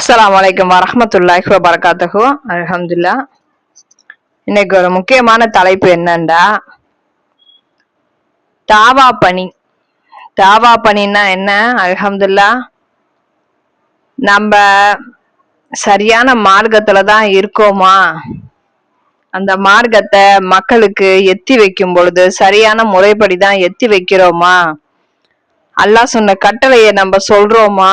அஸ்லாம் வலைக்கம் வரமத்துல்லாஹ் வபரகாத்துஹு. அலமதுல்லா இன்னைக்கு ஒரு முக்கியமான தலைப்பு என்னண்டா? தாவா பணி. தாவா பணின்னா என்ன? அலமதுல்லா நம்ம சரியான மார்க்கத்துல தான் இருக்கோமா? அந்த மார்க்கத்தை மக்களுக்கு எத்தி வைக்கும் பொழுது சரியான முறைப்படி தான் எத்தி வைக்கிறோமா? அல்லாஹ் சொன்ன கட்டளையை நம்ம சொல்றோமா?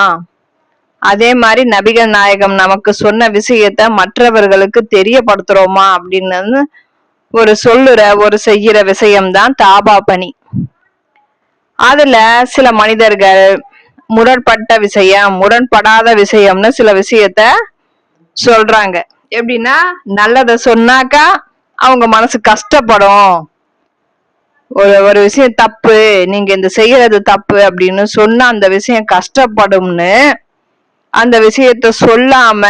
அதே மாதிரி நபிகள் நாயகம் நமக்கு சொன்ன விஷயத்த மற்றவர்களுக்கு தெரியப்படுத்துறோமா அப்படின்னு ஒரு சொல்லுற ஒரு செய்கிற விஷயம்தான் தாபா பணி. அதுல சில மனிதர்கள் முரண்பட்ட விஷயம் முரண்படாத விஷயம்னு சில விஷயத்த சொல்றாங்க. எப்படின்னா நல்லத சொன்னாக்கா அவங்க மனசு கஷ்டப்படும். ஒரு ஒரு விஷயம் தப்பு நீங்க இந்த செய்யறது தப்பு அப்படின்னு சொன்னா அந்த விஷயம் கஷ்டப்படும்னு அந்த விஷயத்த சொல்லாம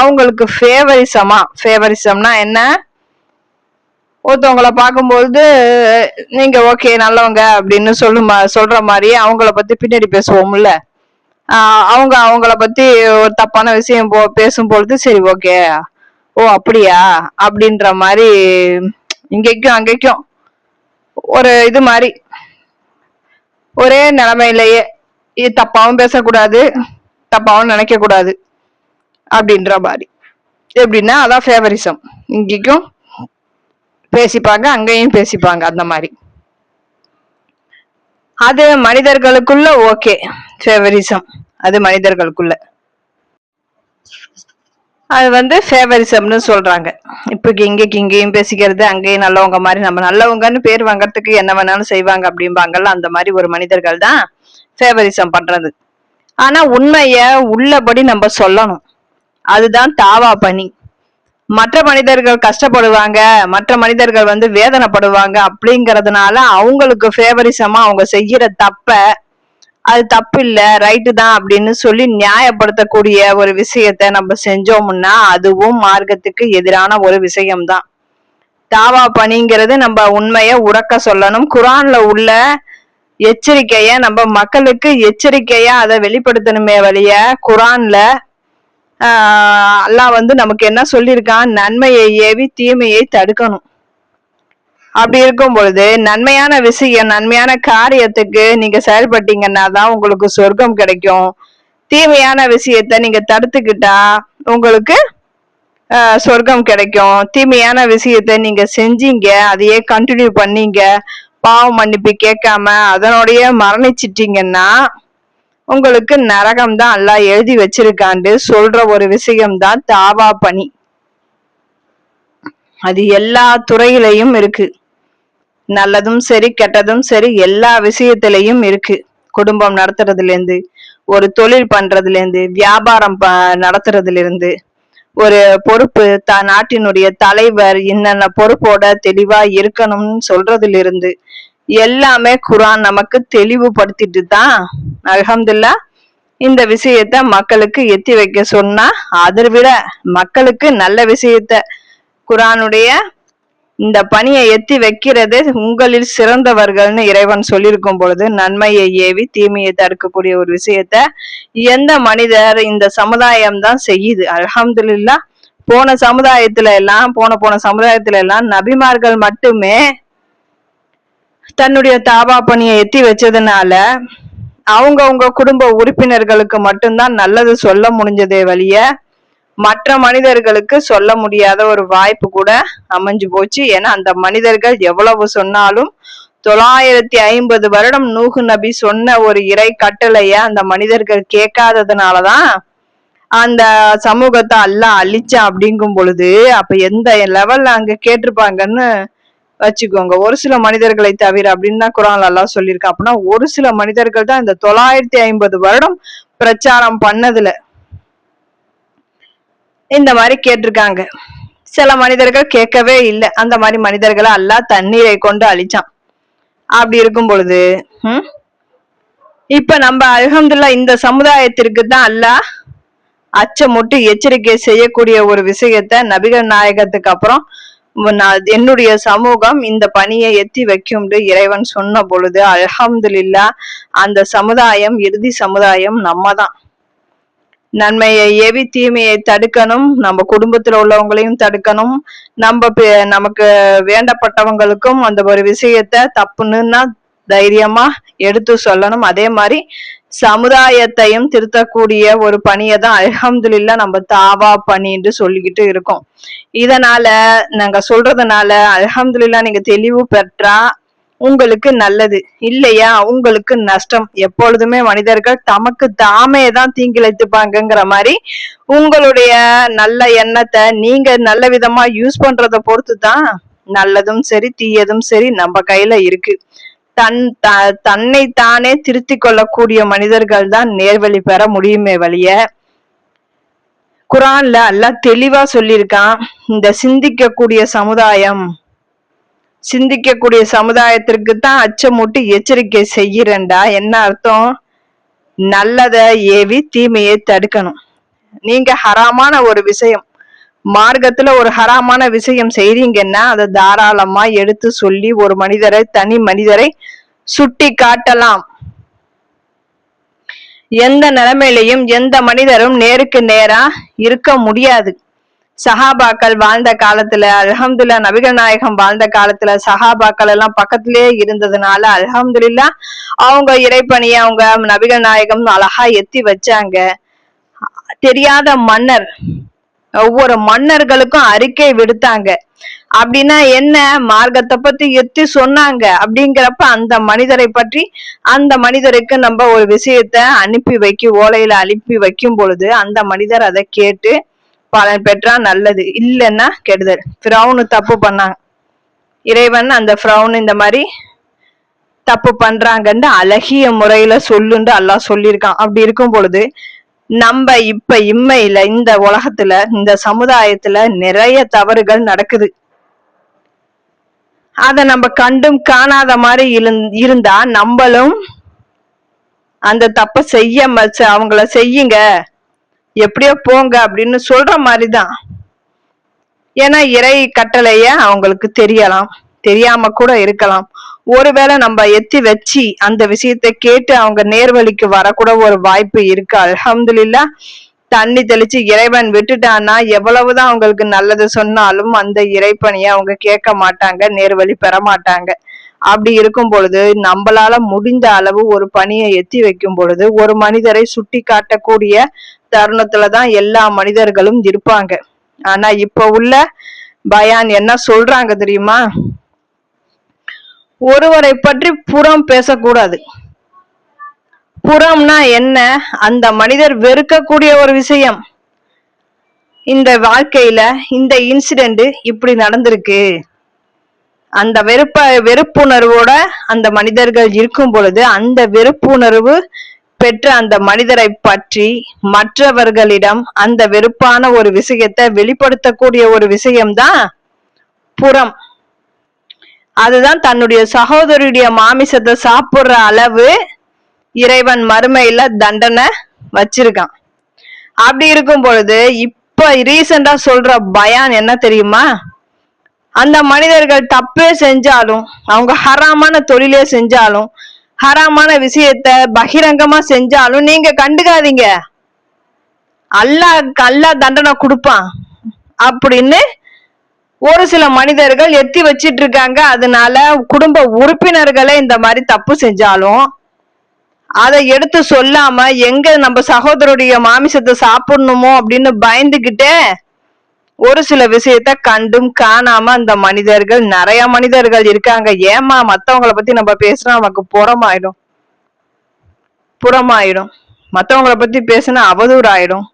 அவங்களுக்கு ஃபேவரிசமா ஃபேவரிசம்னா என்ன? ஒருத்தவங்கள பார்க்கும்போது நீங்க ஓகே நல்லவங்க அப்படின்னு சொல்லுமா சொல்ற மாதிரி அவங்கள பத்தி பின்னாடி பேசுவோம்ல. அவங்க அவங்கள பத்தி ஒரு தப்பான விஷயம் போ பேசும்பொழுது சரி ஓகே ஓ அப்படியா? அப்படின்ற மாதிரி இங்கேக்கும் அங்கேக்கும் ஒரு இது மாதிரி. ஒரே நிலைமையிலேயே இது தப்பாவும் பேசக்கூடாது. தப்பாவும் நினைக்க கூடாது அப்படின்ற மாதிரி. எப்படின்னா அதான் ஃபேவரிசம் இங்கேயும் பேசிப்பாங்க அங்கேயும் பேசிப்பாங்க அந்த மாதிரி. அது மனிதர்களுக்குள்ள ஓகே ஃபேவரிசம் அது மனிதர்களுக்குள்ள. அது வந்து ஃபேவரிசம்னு சொல்றாங்க. இப்போ இங்கேக்கு இங்கேயும் பேசிக்கிறது அங்கேயும் நல்லவங்க மாதிரி நம்ம நல்லவங்கன்னு பேர் வாங்கறதுக்கு என்ன வேணாலும் செய்வாங்க அப்படிம்பாங்கல்ல அந்த மாதிரி ஒரு மனிதர்கள் தான் ஃபேவரிசம் பண்றது. ஆனா உண்மைய உள்ளபடி நம்ம சொல்லணும். அதுதான் தாவா பணி. மற்ற மனிதர்கள் கஷ்டப்படுவாங்க மற்ற மனிதர்கள் வந்து வேதனைப்படுவாங்க அப்படிங்கறதுனால அவங்களுக்கு ஃபேவரிசமா அவங்க செய்யற தப்ப அது தப்பு இல்ல ரைட்டு தான் அப்படின்னு சொல்லி நியாயப்படுத்தக்கூடிய ஒரு விஷயத்த நம்ம செஞ்சோம்னா அதுவும் மார்க்கத்துக்கு எதிரான ஒரு விஷயம்தான். தாவா பணிங்கிறது நம்ம உண்மைய உறக்க சொல்லணும். குரான்ல உள்ள எச்சரிக்கைய நம்ம மக்களுக்கு எச்சரிக்கையா அதை வெளிப்படுத்தணுமே வழிய குரான்ல ஆஹ் அல்லாஹ் வந்து நமக்கு என்ன சொல்லியிருக்கான்? நன்மையை ஏவி தீமையை தடுக்கணும். அப்படி இருக்கும் பொழுது நன்மையான விஷயம் நன்மையான காரியத்துக்கு நீங்க செயல்பட்டீங்கன்னா தான் உங்களுக்கு சொர்க்கம் கிடைக்கும். தீமையான விஷயத்த நீங்க தடுத்துக்கிட்டா உங்களுக்கு சொர்க்கம் கிடைக்கும். தீமையான விஷயத்த நீங்க செஞ்சீங்க அதையே கண்டினியூ பண்ணீங்க. பாவம் மன்னிப்பு கேட்காம அதனுடைய மரணிச்சிட்டீங்கன்னா உங்களுக்கு நரகம் தான் எல்லாம் எழுதி வச்சிருக்காண்டு சொல்ற ஒரு விஷயம்தான் தாவா பணி. அது எல்லா துறையிலையும் இருக்கு. நல்லதும் சரி கெட்டதும் சரி எல்லா விஷயத்திலையும் இருக்கு. குடும்பம் நடத்துறதுல இருந்து ஒரு தொழில் பண்றதுல இருந்து வியாபாரம் ப நடத்துறதுல இருந்து ஒரு பொறுப்பு த நாட்டினுடைய தலைவர் என்னென்ன பொறுப்போட தெளிவா இருக்கணும்னு சொல்றதுல இருந்து எல்லாமே குரான் நமக்கு தெளிவுபடுத்திட்டு தான் அலமதுல்லா இந்த விஷயத்த மக்களுக்கு எத்தி வைக்க சொன்னா அதை விட மக்களுக்கு நல்ல விஷயத்த குரானுடைய இந்த பணியை எத்தி வைக்கிறது உங்களில் சிறந்தவர்கள்னு இறைவன் சொல்லியிருக்கும் பொழுது நன்மையை ஏவி தீமையை தடுக்கக்கூடிய ஒரு விஷயத்த எந்த மனிதர் இந்த சமுதாயம் தான் செய்யுது. அலமதுல்லா போன சமுதாயத்துல எல்லாம் போன போன சமுதாயத்துல எல்லாம் நபிமார்கள் மட்டுமே தன்னுடைய தாபா பணியை எத்தி வச்சதுனால அவங்கவுங்க குடும்ப உறுப்பினர்களுக்கு மட்டும்தான் நல்லது சொல்ல முடிஞ்சதே வழிய மற்ற மனிதர்களுக்கு சொல்ல முடியாத ஒரு வாய்ப்பு கூட அமைஞ்சு போச்சு. ஏன்னா அந்த மனிதர்கள் எவ்வளவு சொன்னாலும் தொள்ளாயிரத்தி ஐம்பது வருடம் நூகு நபி சொன்ன ஒரு இறை கட்டளைய அந்த மனிதர்கள் கேட்காததுனாலதான் அந்த சமூகத்தை எல்லாம் அழிச்சா அப்படிங்கும் பொழுது அப்ப எந்த லெவல்ல அங்க கேட்டிருப்பாங்கன்னு வச்சுக்கோங்க. ஒரு சில மனிதர்களை தவிர அப்படின்னு தான் குரான் எல்லாம் சொல்லியிருக்கான் அப்படின்னா ஒரு சில மனிதர்கள் தான் இந்த தொள்ளாயிரத்தி ஐம்பது வருடம் பிரச்சாரம் பண்ணதுல இந்த மாதிரி கேட்டிருக்காங்க. சில மனிதர்கள் கேட்கவே இல்லை. அந்த மாதிரி மனிதர்களை அல்லா தண்ணீரை கொண்டு அழிச்சான். அப்படி இருக்கும் பொழுது ஹம், இப்ப நம்ம அல்ஹம்துல்லா இந்த சமுதாயத்திற்கு தான் அல்லாஹ் அச்சமுட்டு எச்சரிக்கை செய்யக்கூடிய ஒரு விஷயத்த நபிகள் நாயகத்துக்கு அப்புறம் நான் என்னுடைய சமூகம் இந்த பணியை எத்தி வைக்கும்னு இறைவன் சொன்ன பொழுது அல்ஹம்துலில்லா அந்த சமுதாயம் இறுதி சமுதாயம் நம்ம தான். நன்மையை ஏவி தீமையை தடுக்கணும். நம்ம குடும்பத்துல உள்ளவங்களையும் தடுக்கணும். நம்ம பே- நமக்கு வேண்டப்பட்டவங்களுக்கும் அந்த ஒரு விஷயத்த தப்புன்னுன்னா தைரியமா எடுத்து சொல்லணும். அதே மாதிரி சமுதாயத்தையும் திருத்தக்கூடிய ஒரு பணியை தான் அல்ஹம்துலில்லா நம்ம தாவா பணின்னு சொல்லிக்கிட்டு இருக்கோம். இதனால நாங்க சொல்றதுனால அல்ஹம்துலில்லா நீங்க தெளிவு பெற்றா உங்களுக்கு நல்லது. இல்லையா? உங்களுக்கு நஷ்டம். எப்பொழுதுமே மனிதர்கள் தமக்கு தாமே தான் தீங்கிழைத்துப்பாங்கங்கிற மாதிரி உங்களுடைய நல்ல எண்ணத்தை நீங்க நல்ல விதமா யூஸ் பண்றத பொறுத்து தான் நல்லதும் சரி தீயதும் சரி நம்ம கையில இருக்கு. தன் த- தன்னை தானே திருத்தி கொள்ளக்கூடிய மனிதர்கள் தான் நேர்வழி பெற முடியுமே வழிய. குரான்ல அல்ல தெளிவா சொல்லியிருக்கான். இந்த சிந்திக்கக்கூடிய சமுதாயம் சிந்திக்கக்கூடிய சமுதாயத்திற்கு தான் அச்சமூட்டி எச்சரிக்கை செய்கிறேன்டா. என்ன அர்த்தம்? நல்லத ஏவி தீமையை தடுக்கணும். நீங்க ஹராமான ஒரு விஷயம் மார்க்கத்துல ஒரு ஹராமான விஷயம் செய்றீங்கன்னா அதை தாராளமா எடுத்து சொல்லி ஒரு மனிதரை தனி மனிதரை சுட்டி காட்டலாம். எந்த நிலைமையிலையும் எந்த மனிதரும் நேருக்கு நேரா இருக்க முடியாது. சஹாபாக்கள் வாழ்ந்த காலத்துல அல்ஹம்துலில்லா நபிகள் நாயகம் வாழ்ந்த காலத்துல சஹாபாக்கள் எல்லாம் பக்கத்திலே இருந்ததுனால அல்ஹம்துலில்லா அவங்க இறைப்பணியை அவங்க நபிகள் நாயகம் அழகா எத்தி வச்சாங்க. தெரியாத மன்னர் ஒவ்வொரு மன்னர்களுக்கும் அறிக்கை விடுத்தாங்க. அப்படின்னா என்ன? மார்க்கத்தை பத்தி எத்தி சொன்னாங்க. அப்படிங்கிறப்ப அந்த மனிதரை பற்றி அந்த மனிதருக்கு நம்ம ஒரு விஷயத்த அனுப்பி வைக்க ஓலையில அனுப்பி வைக்கும் பொழுது அந்த மனிதர் அதை கேட்டு பலன் பெற்றா நல்லது. இல்லைன்னா கெடுதல். ஃபிரௌனு தப்பு பண்ணாங்க. இறைவன் அந்த ஃபிரௌன் இந்த மாதிரி தப்பு பண்றாங்கன்னு அழகிய முறையில சொல்லுன்னு அல்லாஹ் சொல்லியிருக்கான். அப்படி இருக்கும் பொழுது நம்ம இப்ப இம்மையில இந்த உலகத்துல இந்த சமுதாயத்துல நிறைய தவறுகள் நடக்குது. அத நம்ம கண்டும் காணாத மாதிரி இருந்தா நம்மளும் அந்த தப்ப செய்ய அவங்கள செய்யுங்க. எப்படியோ போங்க அப்படின்னு சொல்ற மாதிரிதான். ஏன்னா இறை கட்டளைய அவங்களுக்கு தெரியலாம். தெரியாம கூட இருக்கலாம். ஒருவேளை நம்ம எத்தி வச்சு அந்த விஷயத்தை கேட்டு அவங்க நேர்வழிக்கு வரக்கூட ஒரு வாய்ப்பு இருக்கு. அலமதுல்லா தண்ணி தெளிச்சு இறைவன் விட்டுட்டான்னா எவ்வளவுதான் அவங்களுக்கு நல்லது சொன்னாலும் அந்த இறைப்பணியை அவங்க கேட்க மாட்டாங்க நேர்வழி பெற மாட்டாங்க. அப்படி இருக்கும் பொழுது நம்மளால முடிந்த அளவு ஒரு பணியை எத்தி வைக்கும் பொழுது ஒரு மனிதரை சுட்டி காட்டக்கூடிய தருணத்துலதான் எல்லா மனிதர்களும் இருப்பாங்க. ஆனா இப்ப உள்ள பயான் என்ன சொல்றாங்க தெரியுமா? ஒருவரை பற்றி புறம் பேசக்கூடாது. புறம்னா என்ன? அந்த மனிதர் வெறுக்கக்கூடிய ஒரு விஷயம். இந்த வாழ்க்கையில இந்த இன்சிடென்ட் இப்படி நடந்திருக்கு. அந்த வெறுப்ப வெறுப்புணர்வோட அந்த மனிதர்கள் இருக்கும் பொழுது அந்த வெறுப்புணர்வு பெற்ற அந்த மனிதரை பற்றி மற்றவர்களிடம் அந்த வெறுப்பான ஒரு விஷயத்தை வெளிப்படுத்தக்கூடிய ஒரு விஷயம்தான் புறம். அதுதான் தன்னுடைய சகோதரியுடைய மாமிசத்தை சாப்பிடுற அளவு இறைவன் மறுமையில தண்டனை வச்சிருக்கான். அப்படி இருக்கும் பொழுது இப்ப ரீசெண்டா சொல்ற பயான் என்ன தெரியுமா? அந்த மனிதர்கள் தப்பே செஞ்சாலும் அவங்க ஹராமான தொழிலே செஞ்சாலும் ஹராமான விஷயத்த பகிரங்கமா செஞ்சாலும் நீங்க கண்டுக்காதீங்க. அல்லாஹ் அல்லா தண்டனை கொடுப்பான். அப்படின்னு ஒரு சில மனிதர்கள் எத்தி வச்சிட்டு இருக்காங்க அதனால குடும்ப உறுப்பினர்களை இந்த மாதிரி தப்பு செஞ்சாலும் அதை எடுத்து சொல்லாம எங்க நம்ம சகோதரருடைய மாமிசத்தை சாப்பிடணுமோ அப்படின்னு பயந்துகிட்டே ஒரு சில விஷயத்த கண்டும் காணாம அந்த மனிதர்கள் நிறைய மனிதர்கள் இருக்காங்க. ஏமா மத்தவங்கள பத்தி நம்ம பேசினா நமக்கு புறமாயிடும். புறமாயிடும். மத்தவங்கள பத்தி பேசினா அவதூறு ஆயிடும்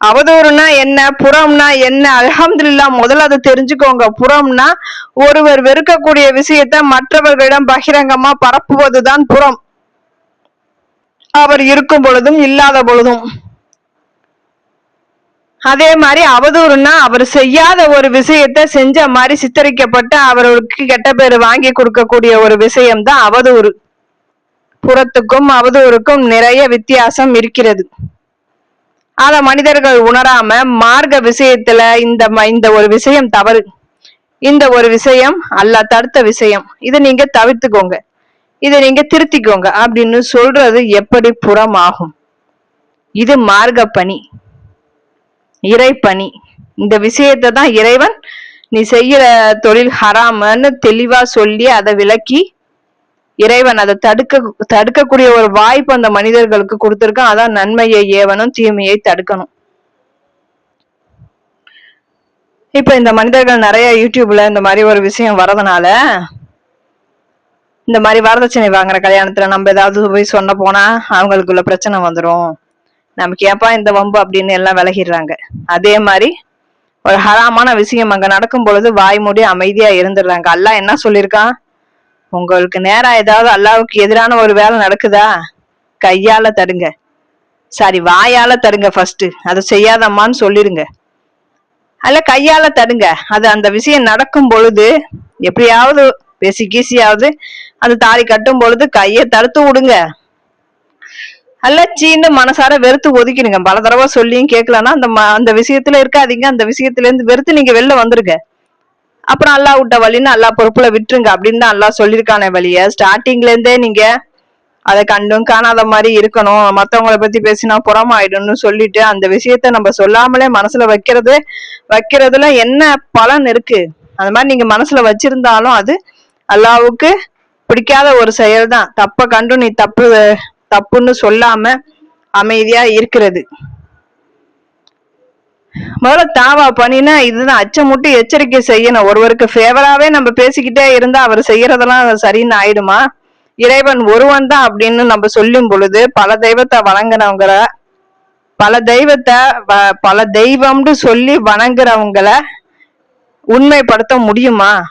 அவதூறுனா என்ன? புறம்னா என்ன? அலமதுல்லா முதல்ல அதை தெரிஞ்சுக்கோங்க. புறம்னா ஒருவர் வெறுக்கக்கூடிய விஷயத்த மற்றவர்களிடம் பகிரங்கமா பரப்புவதுதான் புறம். அவர் இருக்கும் பொழுதும் இல்லாத பொழுதும். அதே மாதிரி அவதூறுனா அவர் செய்யாத ஒரு விஷயத்த செஞ்ச மாதிரி சித்தரிக்கப்பட்டு அவருக்கு கெட்ட பேர் வாங்கி கொடுக்கக்கூடிய ஒரு விஷயம் தான் அவதூறு. புறத்துக்கும் அவதூறுக்கும் நிறைய வித்தியாசம் இருக்கிறது. அத மனிதர்கள் உணராம மார்க்க விஷயத்துல இந்த ம- இந்த ஒரு விஷயம் தவறு. இந்த ஒரு விஷயம் அல்ல தடுத்த விஷயம். இதை நீங்க தவிர்த்துக்கோங்க. இதை நீங்க திருத்திக்கோங்க அப்படின்னு சொல்றது எப்படி புறமாகும். இது மார்க்க பணி. இறைப்பணி. இந்த விஷயத்தை தான் இறைவன் நீ செய்யற தொழில் ஹராமன்னு தெளிவா சொல்லி அதை விளக்கி இறைவன் அதை தடுக்க தடுக்கக்கூடிய ஒரு வாய்ப்பு அந்த மனிதர்களுக்கு கொடுத்துருக்கான். அதான் நன்மையை ஏவனும் தீமையை தடுக்கணும். இப்ப இந்த மனிதர்கள் நிறைய யூடியூப்ல இந்த மாதிரி ஒரு விஷயம் வரதுனால இந்த மாதிரி வரதட்சணை வாங்குற கல்யாணத்துல நம்ம ஏதாவது போய் சொன்ன போனா அவங்களுக்குள்ள பிரச்சனை வந்துடும் நமக்கு ஏப்பா இந்த வம்பு அப்படின்னு எல்லாம் விலகிடுறாங்க. அதே மாதிரி ஒரு ஹராமான விஷயம் அங்க நடக்கும் பொழுது வாய் மூடி அமைதியா இருந்துடுறாங்க அல்லாஹ் என்ன சொல்லியிருக்கான் உங்களுக்கு நேரம் ஏதாவது அல்லாவுக்கு எதிரான ஒரு வேலை நடக்குதா? கையால தடுங்க. சாரி வாயால தடுங்க ஃபர்ஸ்ட் அதை செய்யாதம்மான்னு சொல்லிருங்க. அல்ல கையால தடுங்க. அது அந்த விஷயம் நடக்கும் பொழுது எப்படியாவது பேசி கீசியாவது அந்த தாலி கட்டும் பொழுது கையை தடுத்து விடுங்க. அல்லச்சின்னு மனசார வெறுத்து ஒதுக்கிடுங்க. பல தடவை சொல்லியும் கேட்கலன்னா அந்த ம- அந்த விஷயத்துல இருக்காதீங்க. அந்த விஷயத்துல இருந்து வெறுத்து நீங்க வெளில வந்துருங்க. அப்புறம் அல்லாஹ் விட்ட வழின்னு அல்லா பொறுப்புல விட்டுருங்க. அப்படின்னு தான் அல்லாஹ் சொல்லியிருக்கானே வழிய. ஸ்டார்டிங்ல இருந்தே நீங்க அதை கண்டும் காணாத மாதிரி இருக்கணும். மத்தவங்கள பத்தி பேசினா புறமாயிடும்னு சொல்லிட்டு அந்த விஷயத்த நம்ம சொல்லாமலே மனசுல வைக்கிறது வைக்கிறதுல என்ன பலன் இருக்கு? அந்த மாதிரி நீங்க மனசுல வச்சிருந்தாலும் அது அல்லாவுக்கு பிடிக்காத ஒரு செயல் தான் தப்ப கண்டும் நீ தப்பு தப்புன்னு சொல்லாம அமைதியா இருக்கிறது. முதல்ல தாவா பண்ணினா இதுதான் அச்சமுட்டு எச்சரிக்கை செய்யணும். ஒருவருக்கு ஃபேவராகவே நம்ம பேசிக்கிட்டே இருந்தா அவர் செய்யறதெல்லாம் சரின்னு ஆயிடுமா? இறைவன் ஒருவன் தான் அப்படின்னு நம்ம சொல்லும் பொழுது பல தெய்வத்தை வணங்குறவங்கள பல தெய்வத்தை வ- பல தெய்வம்னு சொல்லி வணங்குறவங்கள உண்மைப்படுத்த முடியுமா?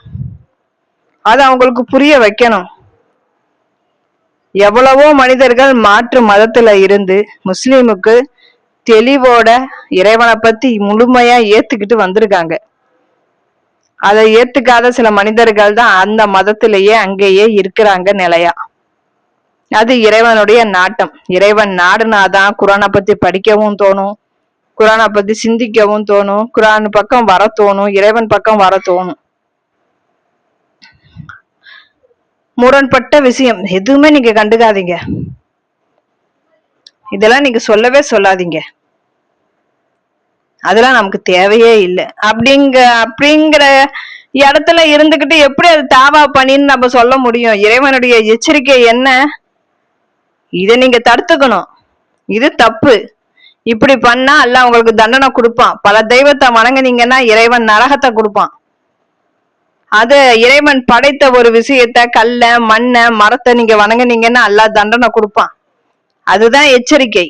அது அவங்களுக்கு புரிய வைக்கணும். எவ்வளவோ மனிதர்கள் மாற்று மதத்துல இருந்து முஸ்லீமுக்கு தெளிவோட இறைவனை பத்தி முழுமையா ஏத்துக்கிட்டு வந்திருக்காங்க. அதை ஏத்துக்காத சில மனிதர்கள் தான் அந்த மதத்திலேயே அங்கேயே இருக்கிறாங்க நிலையா. அது இறைவனுடைய நாட்டம். இறைவன் நாடுனாதான் குரானை பத்தி படிக்கவும் தோணும். குரானை பத்தி சிந்திக்கவும் தோணும். குரான் பக்கம் வர தோணும். இறைவன் பக்கம் வர தோணும். முரண்பட்ட விஷயம். எதுவுமே நீங்க கண்டுக்காதீங்க. இதெல்லாம் நீங்க சொல்லவே சொல்லாதீங்க. அதெல்லாம் நமக்கு தேவையே இல்லை. அப்படிங்க அப்படிங்கிற இடத்துல இருந்துகிட்டு எப்படி அது தாவா பண்ணின்னு நம்ம சொல்ல முடியும்? இறைவனுடைய எச்சரிக்கை என்ன? இதை நீங்க தடுத்துக்கணும். இது தப்பு. இப்படி பண்ணா அல்ல உங்களுக்கு தண்டனை கொடுப்பான். பல தெய்வத்தை வணங்குனீங்கன்னா இறைவன் நரகத்தை கொடுப்பான். அது இறைவன் படைத்த ஒரு விஷயத்த கல்ல மண்ணை மரத்தை நீங்க வணங்கினீங்கன்னா அல்லா தண்டனை கொடுப்பான். அதுதான் எச்சரிக்கை.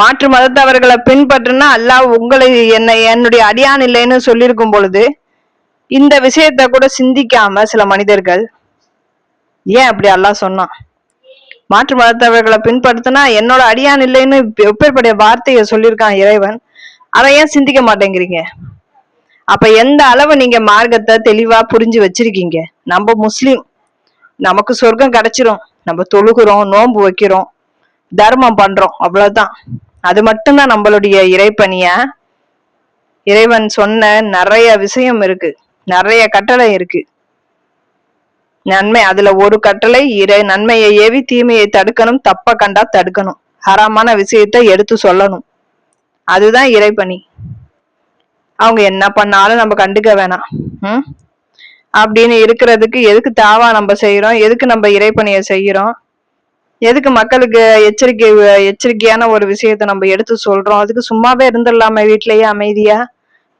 மாற்று மதத்தவர்களை பின்பற்றுனா அல்லாஹ் உங்களை என்னை என்னுடைய அடியான் இல்லைன்னு சொல்லியிருக்கும் பொழுது இந்த விஷயத்த கூட சிந்திக்காம சில மனிதர்கள் ஏன் அப்படி அல்லாஹ் சொன்னான்? மாற்று மதத்தவர்களை பின்பற்றுனா என்னோட அடியான் இல்லைன்னு எப்பேற்படைய வார்த்தையை சொல்லியிருக்கான் இறைவன் அதை ஏன் சிந்திக்க மாட்டேங்கிறீங்க? அப்ப எந்த அளவு நீங்க மார்க்கத்தை தெளிவா புரிஞ்சு வச்சிருக்கீங்க? நம்ம முஸ்லீம் நமக்கு சொர்க்கம் கிடைச்சிரும். நம்ம தொழுகிறோம் நோன்பு வைக்கிறோம் தர்மம் பண்றோம் அவ்வளவுதான். அது மட்டும்தான் நம்மளுடைய இறைப்பணிய? இறைவன் சொன்ன நிறைய விஷயம் இருக்கு. நிறைய கட்டளை இருக்கு. நன்மை அதுல ஒரு கட்டளை இறை நன்மையை ஏவி தீமையை தடுக்கணும் தப்ப கண்டா தடுக்கணும். ஹராமான விஷயத்தை எடுத்து சொல்லணும். அதுதான் இறைப்பணி. அவங்க என்ன பண்ணாலும் நம்ம கண்டுக்க வேணாம். ம்? அப்படின்னு இருக்கிறதுக்கு எதுக்கு தாவா நம்ம செய்யறோம் எதுக்கு நம்ம இறைப்பணியை செய்யறோம் எதுக்கு மக்களுக்கு எச்சரிக்கை எச்சரிக்கையான ஒரு விஷயத்த நம்ம எடுத்து சொல்றோம்? அதுக்கு சும்மாவே இருந்துடலாமே வீட்லயே அமைதியா?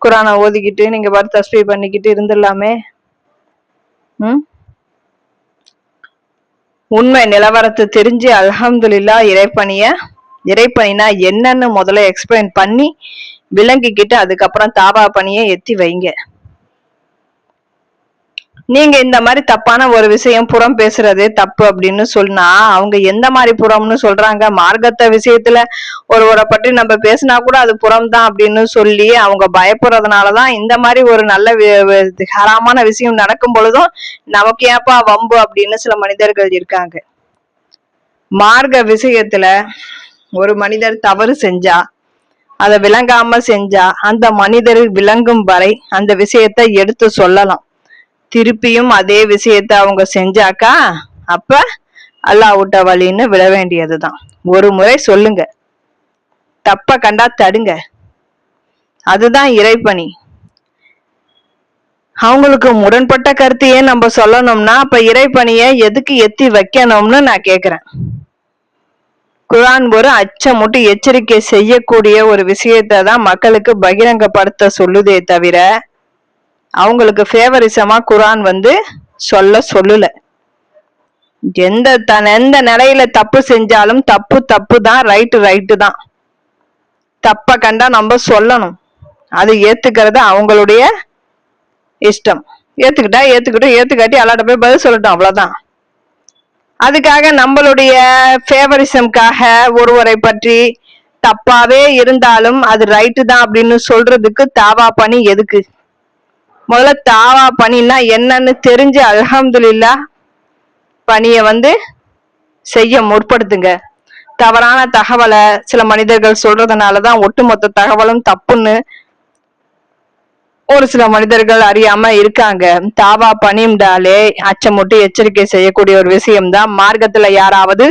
குரானை ஓதிக்கிட்டு நீங்க பார்த்து தஸ்பீ பண்ணிக்கிட்டு இருந்துடலாமே? ம்? உண்மை நிலவரத்தை தெரிஞ்சு அலமதுல்லா இறைப்பணிய இறைப்பணினா என்னன்னு முதல்ல எக்ஸ்பிளைன் பண்ணி விளங்கிக்கிட்டு அதுக்கப்புறம் தாபா பணியை எத்தி வைங்க. நீங்க இந்த மாதிரி தப்பான ஒரு விஷயம் புறம் பேசுறது தப்பு அப்படின்னு சொன்னா அவங்க எந்த மாதிரி புறம்னு சொல்றாங்க? மார்க்கத்த விஷயத்துல ஒருவரை பற்றி நம்ம பேசினா கூட அது புறம் தான் அப்படின்னு சொல்லி அவங்க பயப்படுறதுனாலதான் இந்த மாதிரி ஒரு நல்ல வி- ஹராமான விஷயம் நடக்கும் பொழுதும் நமக்கு ஏப்பா வம்பு அப்படின்னு சில மனிதர்கள் இருக்காங்க. மார்க்க விஷயத்துல ஒரு மனிதர் தவறு செஞ்சா அதை விளங்காம செஞ்சா அந்த மனிதர் விளங்கும் வரை அந்த விஷயத்த எடுத்து சொல்லலாம். திருப்பியும் அதே விஷயத்த அவங்க செஞ்சாக்கா அப்ப அல்லாஹ் விட்ட வழின்னு விட வேண்டியதுதான். ஒரு முறை சொல்லுங்க. தப்ப கண்டா தடுங்க. அதுதான் இறைப்பணி. அவங்களுக்கு முரண்பட்ட கருத்தையே நம்ம சொல்லணும்னா அப்ப இறைப்பணிய எதுக்கு எத்தி வைக்கணும்னு நான் கேக்குறேன். குரான் ஒரு அச்சமுட்டு எச்சரிக்கை செய்யக்கூடிய ஒரு விஷயத்தை தான் மக்களுக்கு பகிரங்கப்படுத்த சொல்லுதே தவிர அவங்களுக்கு ஃபேவரிசமா குரான் வந்து சொல்ல சொல்லல. எந்த தன் எந்த நிலையில தப்பு செஞ்சாலும் தப்பு தப்பு தான் ரைட்டு ரைட்டு தான். தப்ப கண்டா நம்ம சொல்லணும். அது ஏத்துக்கிறது அவங்களுடைய இஷ்டம். ஏத்துக்கிட்டா ஏத்துக்கிட்டோம் ஏத்துக்காட்டி அல்லாட்ட போய் பதில் சொல்லட்டும் அவ்வளவுதான். அதுக்காக நம்மளுடைய ஃபேவரிசம்காக ஒருவரை பற்றி தப்பாவே இருந்தாலும் அது ரைட்டு தான் அப்படின்னு சொல்றதுக்கு தாவா பணி எதுக்கு? முதல்ல தாவா பணின்னா என்னன்னு தெரிஞ்சு அல்ஹம்துலில்லா பணிய வந்து செய்ய முற்படுத்துங்க. தவறான தகவலை சில மனிதர்கள் சொல்றதுனாலதான் ஒட்டுமொத்த தகவலும் தப்புன்னு ஒரு சில மனிதர்கள் அறியாம இருக்காங்க. தாவா பணிந்தாலே அச்சமுட்டு எச்சரிக்கை செய்யக்கூடிய ஒரு விஷயம்தான். மார்க்கத்துல யாராவது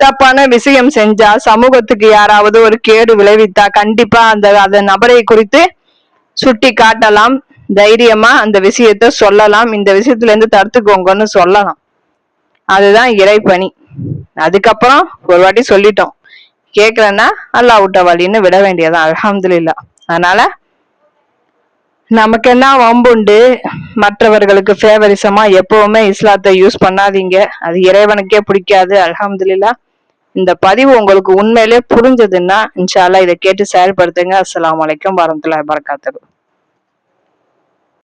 தப்பான விஷயம் செஞ்சா சமூகத்துக்கு யாராவது ஒரு கேடு விளைவித்தா கண்டிப்பா அந்த அந்த நபரை குறித்து சுட்டி காட்டலாம். தைரியமா அந்த விஷயத்த சொல்லலாம். இந்த விஷயத்துல இருந்து தடுத்துக்கோங்கன்னு சொல்லலாம். அதுதான் இறைப்பணி. அதுக்கப்புறம் ஒரு வாட்டி சொல்லிட்டோம். கேட்கலன்னா அல்லா விட்ட வழின்னு விட வேண்டியதான் அலமதுல்லா அதனால நமக்கு என்ன வம்புண்டு? மற்றவர்களுக்கு ஃபேவரிசமா எப்பவுமே இஸ்லாத்தை யூஸ் பண்ணாதீங்க. அது இறைவனுக்கே பிடிக்காது அலமதுல்லா இந்த பதிவு உங்களுக்கு உண்மையிலே புரிஞ்சதுன்னா இன்ஷால்லா இதை கேட்டு செயல்படுத்துங்க. அஸ்லாம் வலைக்கம் வரமத்துல வரகாத்து